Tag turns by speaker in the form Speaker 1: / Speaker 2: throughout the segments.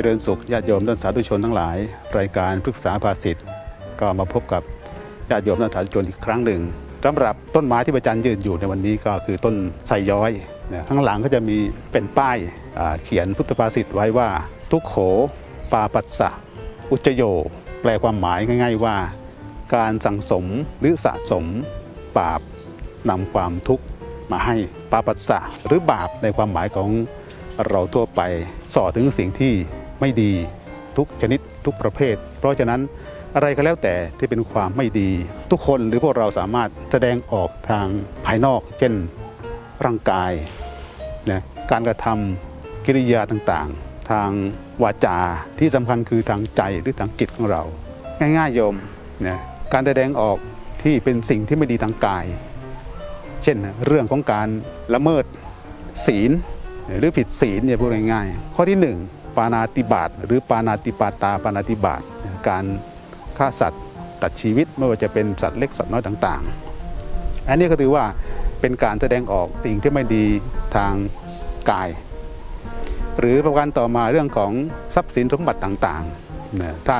Speaker 1: จริญสุขญาติโยมท่านสาธุชนทั้งหลาย รายการปรึกษาภาสิทธิ์ก็มาพบกับญาติโยมท่านสาธุชนอีกครั้งหนึ่งสำหรับต้นไม้ที่พระอาจารย์ยืนอยู่ในวันนี้ก็คือต้นไทรย้อยนะข้างหลังก็จะมีเป็นป้ายเขียนพุทธภาษิตไว้ว่า ทุกโขปาปัสสะอุจโย แปลความหมายง่าย ๆว่า การสั่งสมหรือสะสมบาปนำความทุกข์มาให้ปาปัสสะหรือบาปในความหมายของเราทั่วไปสอถึงสิ่งที่ ไม่ดีทุกชนิดทุกประเภท เพราะฉะนั้นอะไรก็แล้วแต่ที่เป็นความไม่ดี ทุกคนหรือพวกเราสามารถแสดงออกทางภายนอก เช่นร่างกายนะการกระทำกิริยาต่างๆ ทางวาจาที่สำคัญคือทางใจหรือทางจิตของเรา ง่ายๆโยมนะการแสดงออกที่เป็นสิ่งที่ไม่ดีทางกาย เช่นเรื่องของการละเมิดศีลหรือผิดศีลเนี่ยพูดง่ายๆข้อที่หนึ่ง ปานาติบาตหรือปานาติปาตาปานาติบาตการฆ่าสัตว์ตัดชีวิตไม่ว่าจะเป็นสัตว์เล็กสัตว์น้อยต่างๆ อันนี้ก็ถือว่าเป็นการแสดงออกสิ่งที่ไม่ดีทางกาย หรือประการต่อมาเรื่องของทรัพย์สินสมบัติต่างๆถ้า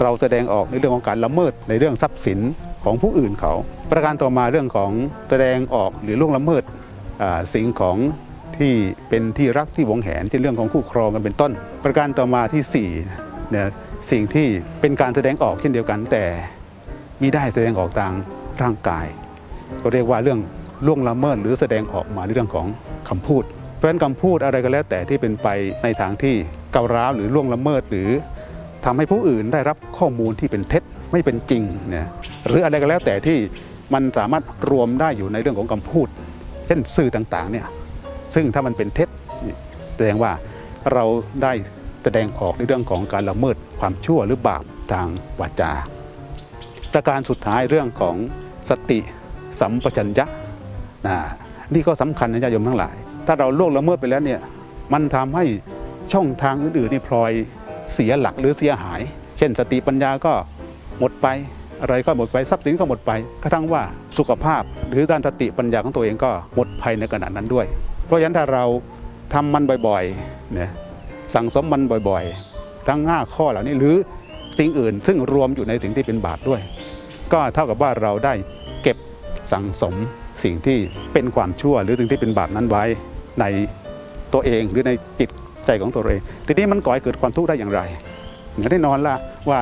Speaker 1: เราแสดงออกในเรื่องของการละเมิดในเรื่องทรัพย์สินของผู้อื่นเขา ประการต่อมาเรื่องของแสดงออกหรือล่วงละเมิดสิ่งของ ที่เป็นที่รักที่หวงแหนเช่เรื่องของคู่ครองกันเป็นต้น ประการต่อมาที่สี่เนี่ยสิ่งที่เป็นการแสดงออกเช่นเดียวกันแต่มิได้แสดงออกทางร่างกาย ก็เรียกว่าเรื่องล่วงละเมิดหรือแสดงออกมาในเรื่องของคำพูด เพราะฉะนั้นคำพูดอะไรก็แล้วแต่ที่เป็นไปในทางที่เการ้าวหรือล่วงละเมิดหรือทำให้ผู้อื่นได้รับข้อมูลที่เป็นเท็จไม่เป็นจริงเนี่ยหรืออะไรก็แล้วแต่ที่มันสามารถรวมได้อยู่ในเรื่องของคำพูด เช่นสื่อต่างๆเนี่ย ซึ่งถ้ามันเป็นเท็จแสดงว่าเราได้แสดงออกในเรื่องของการละเมิดความชั่วหรือบาปทางวาจา ประการสุดท้ายเรื่องของสติสัมปชัญญะนะนี่ก็สำคัญนะญาติโยมทั้งหลาย ถ้าเราล่วงละเมิดไปแล้วเนี่ยมันทำให้ช่องทางอื่นๆนี่พลอยเสียหลักหรือเสียหาย เช่น สติปัญญาก็หมดไปอะไรก็หมดไปทรัพย์สินก็หมดไปกระทั่งว่าสุขภาพหรือด้านสติปัญญาของตัวเองก็หมดภัยในขณะนั้นด้วย เพราะฉะนั้นถ้าเราทำมันบ่อยๆเนี่ยสั่งสมมันบ่อยๆ ทั้ง 5 ข้อเหล่านี้หรือสิ่งอื่น ซึ่งรวมอยู่ในสิ่งที่เป็นบาปด้วย ก็เท่ากับว่าเราได้เก็บสั่งสมสิ่งที่เป็นความชั่ว หรือสิ่งที่เป็นบาปนั้นไว้ในตัวเองหรือในจิตใจของตัวเอง ทีนี้มันก่อให้เกิดความทุกข์ได้อย่างไรแน่นอนละว่า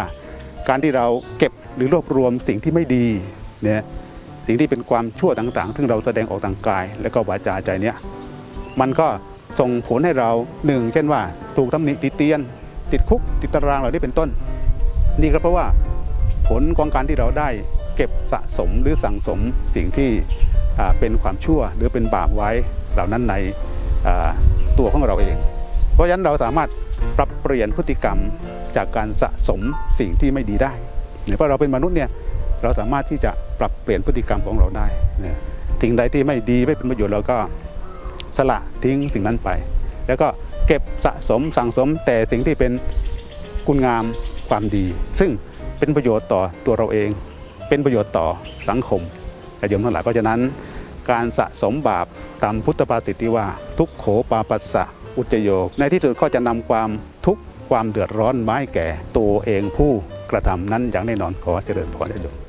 Speaker 1: การที่เราเก็บหรือรวบรวมสิ่งที่ไม่ดีเนี่ยสิ่งที่เป็นความชั่วต่างๆ ซึ่งเราแสดงออกทางกาย และก็วาจาใจเนี่ย มันก็ส่งผลให้เราหนึ่งเช่นว่า ถูกตำหนิติเตียน ติดคุกติดตารางเหล่านี้เป็นต้น นี่ก็เพราะว่าผลของการที่เราได้เก็บสะสมหรือสั่งสมสิ่งที่เป็นความชั่วหรือเป็นบาปไว้เหล่านั้นในตัวของเราเอง เพราะฉะนั้นเราสามารถปรับเปลี่ยนพฤติกรรมจากการสะสมสิ่งที่ไม่ดีได้เนี่ยเพราะเราเป็นมนุษย์เนี่ยเราสามารถที่จะปรับเปลี่ยนพฤติกรรมของเราได้เนี่ยสิ่งใดที่ไม่ดีไม่เป็นประโยชน์เราก็ สละทิ้งสิ่งนั้นไป แล้วก็เก็บสะสมสั่งสมแต่สิ่งที่เป็นคุณงามความดี ซึ่งเป็นประโยชน์ต่อตัวเราเอง เป็นประโยชน์ต่อสังคมแต่โยมทั้งหลายเพราะฉะนั้น การสะสมบาปตามพุทธภาษิตที่ว่าทุกโขปาปัสสะอุจโยในที่สุดก็จะนำความทุกข์ความเดือดร้อนไม้แก่ตัวเองผู้กระทำนั้นอย่างแน่นอนขอเจริญพรญาติโยม